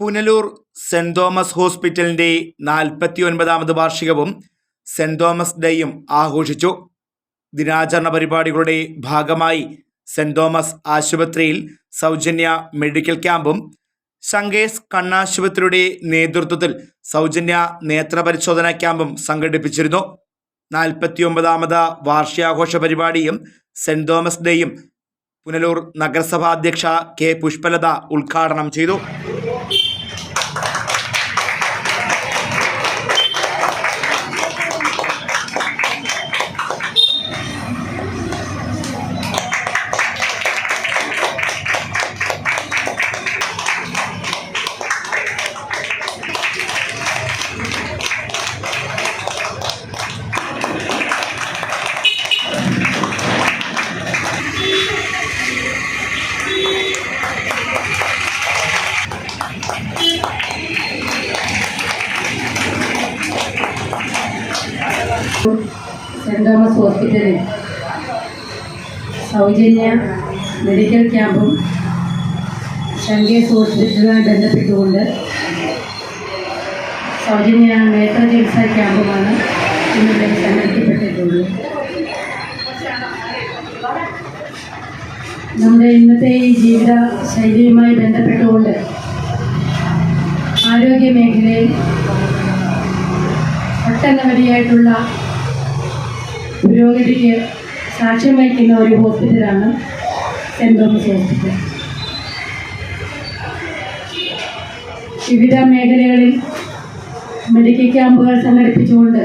Punalur saint Thomas ഹോസ്പിറ്റലിന്റെ നാൽപ്പത്തി ഒൻപതാമത് വാർഷികവും saint Thomas ഡേയും ആഘോഷിച്ചു. ദിനാചരണ പരിപാടികളുടെ ഭാഗമായി സെന്റ് തോമസ് ആശുപത്രിയിൽ സൗജന്യ മെഡിക്കൽ ക്യാമ്പും ശങ്കേസ് കണ്ണാശുപത്രിയുടെ നേതൃത്വത്തിൽ സൗജന്യ നേത്രപരിശോധനാ ക്യാമ്പും സംഘടിപ്പിച്ചിരുന്നു. നാൽപ്പത്തിയൊമ്പതാമത് വാർഷികാഘോഷ പരിപാടിയും സെന്റ് തോമസ് ഡേയും പുനലൂർ നഗരസഭാ അധ്യക്ഷ കെ. പുഷ്പലത ഉദ്ഘാടനം ചെയ്തു. സെന്റ് തോമസ് ഹോസ്പിറ്റലിൽ സൗജന്യ മെഡിക്കൽ ക്യാമ്പും ശങ്കേസ് ഹോസ്പിറ്റലുമായി ബന്ധപ്പെട്ടുകൊണ്ട് സൗജന്യ നേത്ര ചികിത്സാ ക്യാമ്പുമാണ് ഇന്നിവിടെ സംഘടിപ്പിക്കപ്പെട്ടിട്ടുള്ളത് നമ്മുടെ ഇന്നത്തെ ഈ ജീവിത ശൈലിയുമായി ബന്ധപ്പെട്ടുകൊണ്ട് ആരോഗ്യ മേഖലയിൽ ഒട്ടനവധിയായിട്ടുള്ള പുരോഗതിക്ക് സാക്ഷ്യം വഹിക്കുന്ന ഒരു ഹോസ്പിറ്റലാണ് സെന്റ് തോമസ് ഹോസ്പിറ്റൽ. വിവിധ മേഖലകളിൽ മെഡിക്കൽ ക്യാമ്പുകൾ സംഘടിപ്പിച്ചുകൊണ്ട്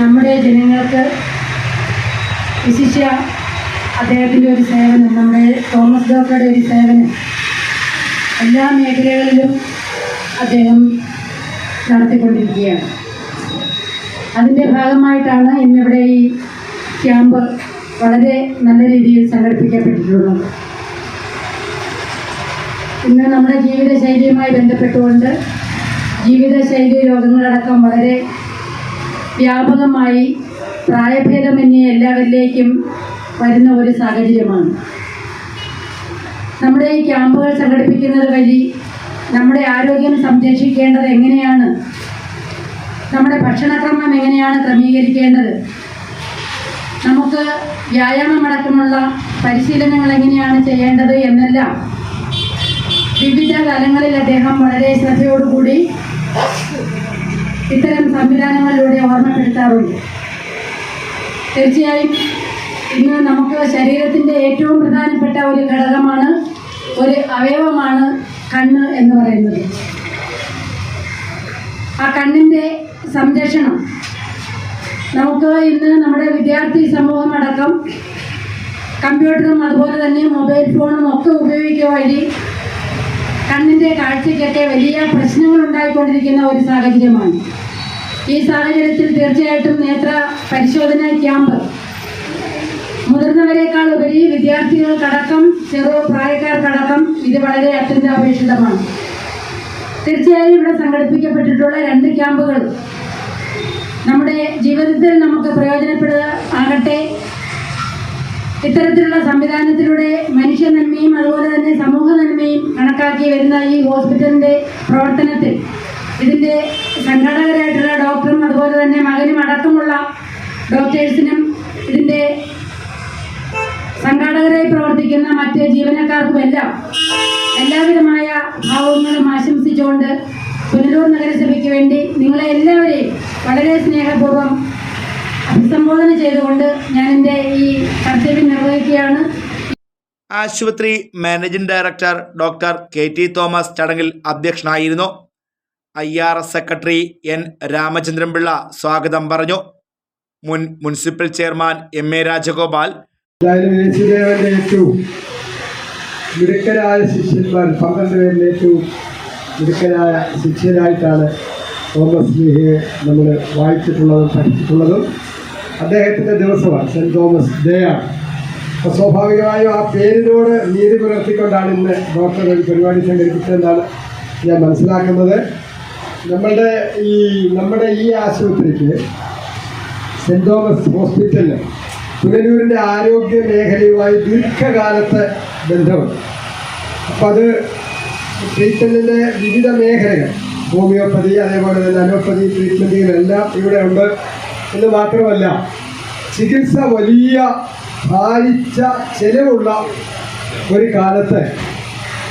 നമ്മുടെ ജനങ്ങൾക്ക് വിശിഷ്യ അദ്ദേഹത്തിന്റെ ഒരു സേവനം നമ്മുടെ തോമസ് ഡോക്ടറുടെ ഒരു സേവനം. എല്ലാ മേഖലകളിലും അദ്ദേഹം നടത്തിക്കൊണ്ടിരിക്കുകയാണ്. അതിന്റെ ഭാഗമായിട്ടാണ് ഇന്നിവിടെ ഈ ക്യാമ്പ് വളരെ നല്ല രീതിയിൽ സംഘടിപ്പിക്കപ്പെട്ടിട്ടുള്ളത്. ഇന്ന് നമ്മുടെ ജീവിതശൈലിയുമായി ബന്ധപ്പെട്ടുകൊണ്ട് ജീവിതശൈലി രോഗങ്ങളടക്കം വളരെ വ്യാപകമായി പ്രായഭേദമന്യേ എല്ലാവരിലേക്കും വരുന്ന ഒരു സാഹചര്യമാണ്. നമ്മുടെ ഈ ക്യാമ്പുകൾ സംഘടിപ്പിക്കുന്നത് വഴി നമ്മുടെ ആരോഗ്യം സംരക്ഷിക്കേണ്ടത് എങ്ങനെയാണ്? നമ്മുടെ ഭക്ഷണക്രമം എങ്ങനെയാണ് ക്രമീകരിക്കേണ്ടത്? നമുക്ക് വ്യായാമം വ്യായാമമടക്കമുള്ള പരിശീലനങ്ങൾ എങ്ങനെയാണ് ചെയ്യേണ്ടത് എന്നെല്ലാം വിവിധ തലങ്ങളിൽ അദ്ദേഹം വളരെ ശ്രദ്ധയോടുകൂടി ഇത്തരം സംവിധാനങ്ങളിലൂടെ ഓർമ്മപ്പെടുത്താറുണ്ട്. തീർച്ചയായും ഇന്ന് നമുക്ക് ശരീരത്തിന്റെ ഏറ്റവും പ്രധാനപ്പെട്ട ഒരു ഘടകമാണ് ഒരു അവയവമാണ് കണ്ണ് എന്ന് പറയുന്നത്. ആ കണ്ണിന്റെ സംരക്ഷണം. നമുക്ക് ഇന്ന് നമ്മുടെ വിദ്യാർത്ഥി സമൂഹം അടക്കം കമ്പ്യൂട്ടറും അതുപോലെ തന്നെ മൊബൈൽ ഫോണും ഒക്കെ ഉപയോഗിക്കുക വഴി കണ്ണിന്റെ കാഴ്ചയ്ക്കൊക്കെ വലിയ പ്രശ്നങ്ങൾ ഉണ്ടായിക്കൊണ്ടിരിക്കുന്ന ഒരു സാഹചര്യമാണ്. ഈ സാഹചര്യത്തിൽ തീർച്ചയായിട്ടും നേത്ര പരിശോധന ക്യാമ്പ് മുതിർന്നവരെക്കാൾ ഉപരി വിദ്യാർത്ഥികൾക്കടക്കം ചെറു പ്രായക്കാർക്കടക്കം ഇത് വളരെ അത്യന്താപേക്ഷിതമാണ്. തീർച്ചയായും ഇവിടെ സംഘടിപ്പിക്കപ്പെട്ടിട്ടുള്ള രണ്ട് ക്യാമ്പുകൾ നമ്മുടെ ജീവിതത്തിൽ നമുക്ക് പ്രയോജനപ്പെടുക ആകട്ടെ. ഇത്തരത്തിലുള്ള സംവിധാനത്തിലൂടെ മനുഷ്യ നന്മയും അതുപോലെ തന്നെ സമൂഹ നന്മയും കണക്കാക്കി വരുന്ന ഈ ഹോസ്പിറ്റലിന്റെ പ്രവർത്തനത്തിൽ ഇതിന്റെ സംഘാടകരായിട്ടുള്ള ഡോക്ടറും അതുപോലെ തന്നെ മകനും അടക്കമുള്ള ഡോക്ടേഴ്സിനും ഇതിന്റെ സംഘാടകരായി പ്രവർത്തിക്കുന്ന മറ്റ് ജീവനക്കാർക്കും എല്ലാം എല്ലാവിധമായ ഭാവങ്ങളും ആശംസിച്ചുകൊണ്ട് പുനലൂർ നഗരസഭയ്ക്ക് വേണ്ടി നിങ്ങളെ എല്ലാവരെയും വളരെ സ്നേഹപൂർവം അഭിസംബോധന ചെയ്തുകൊണ്ട് ഞാൻ എന്റെ ഈ കർത്തവ്യം നിർവഹിക്കുകയാണ്. ആശുപത്രി managing director doctor K T Thomas ചടങ്ങിൽ അധ്യക്ഷനായിരുന്നു. I R S secretary N Ramachandran Pillai സ്വാഗതം പറഞ്ഞു. മുൻ municipal chairman M A Rajagopal എന്തായാലും യേശുദേവന്റെ ഏറ്റവും മിടുക്കരായ ശിഷ്യന്മാർ പന്ത്രണ്ട് പേരിൽ ഏറ്റവും മിടുക്കരായ ശിഷ്യനായിട്ടാണ് തോമസ് ലീഹയെ നമ്മൾ വായിച്ചിട്ടുള്ളതും പഠിച്ചിട്ടുള്ളതും. അദ്ദേഹത്തിന്റെ ദിവസമാണ് സെന്റ് തോമസ് ഡേ ആണ്. അപ്പോൾ സ്വാഭാവികമായും ആ പേരിനോട് നീതി പുലർത്തിക്കൊണ്ടാണ് ഇന്ന് ഡോക്ടർ ഒരു പരിപാടി സംഘടിപ്പിച്ചതെന്നാണ് ഞാൻ മനസ്സിലാക്കുന്നത്. നമ്മളുടെ ഈ നമ്മുടെ ഈ ആശുപത്രിക്ക് സെന്റ് തോമസ് ഹോസ്പിറ്റലിൽ പുനലൂരിന്റെ ആരോഗ്യ മേഖലയുമായി ദീർഘകാലത്തെ ബന്ധമുണ്ട്. അപ്പം അത് ട്രീറ്റ്മെന്റിന്റെ വിവിധ മേഖലകൾ ഹോമിയോപ്പതി അതേപോലെ തന്നെ അലോപ്പതി ട്രീറ്റ്മെന്റുകളെല്ലാം ഇവിടെ ഉണ്ട്. എന്ന് മാത്രമല്ല ചികിത്സ വലിയ ഭാരിച്ച ചെലവുള്ള ഒരു കാലത്ത്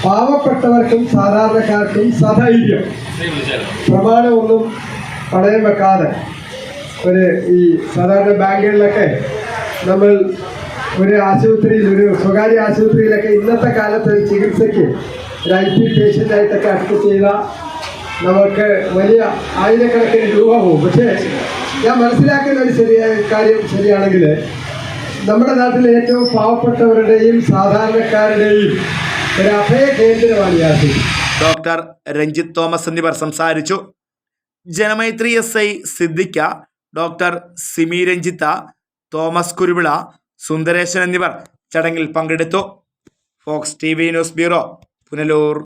പാവപ്പെട്ടവർക്കും സാധാരണക്കാർക്കും സധൈര്യം. പ്രമാണമൊന്നും പണയം വെക്കാതെ ഒരു ഈ സാധാരണ ബാങ്കുകളിലൊക്കെ നമ്മൾ ഒരു ആശുപത്രിയിൽ ഒരു സ്വകാര്യ ആശുപത്രിയിലൊക്കെ ഇന്നത്തെ കാലത്ത് ചികിത്സയ്ക്ക് ഒരു ഐ പി പേഷ്യന്റായിട്ടൊക്കെ അഡ്മിറ്റ് നമുക്ക് വലിയ ആയിരക്കണക്കിന് രൂപ പോകും. പക്ഷേ ഞാൻ മനസ്സിലാക്കുന്ന ഒരു ശരിയായ കാര്യം ശരിയാണെങ്കിൽ നമ്മുടെ നാട്ടിലെ ഏറ്റവും പാവപ്പെട്ടവരുടെയും സാധാരണക്കാരുടെയും ഒരു അഭയ കേന്ദ്രമാണ് യാത്ര ഡോക്ടർ രഞ്ജിത്ത് തോമസ് എന്നിവർ സംസാരിച്ചു. Janamaithri S I Siddique doctor Simi Ranjith Thomas Kuruvila Sundaresan എന്നിവർ ചടങ്ങിൽ പങ്കെടുത്തു. Fox T news bureau Punalur.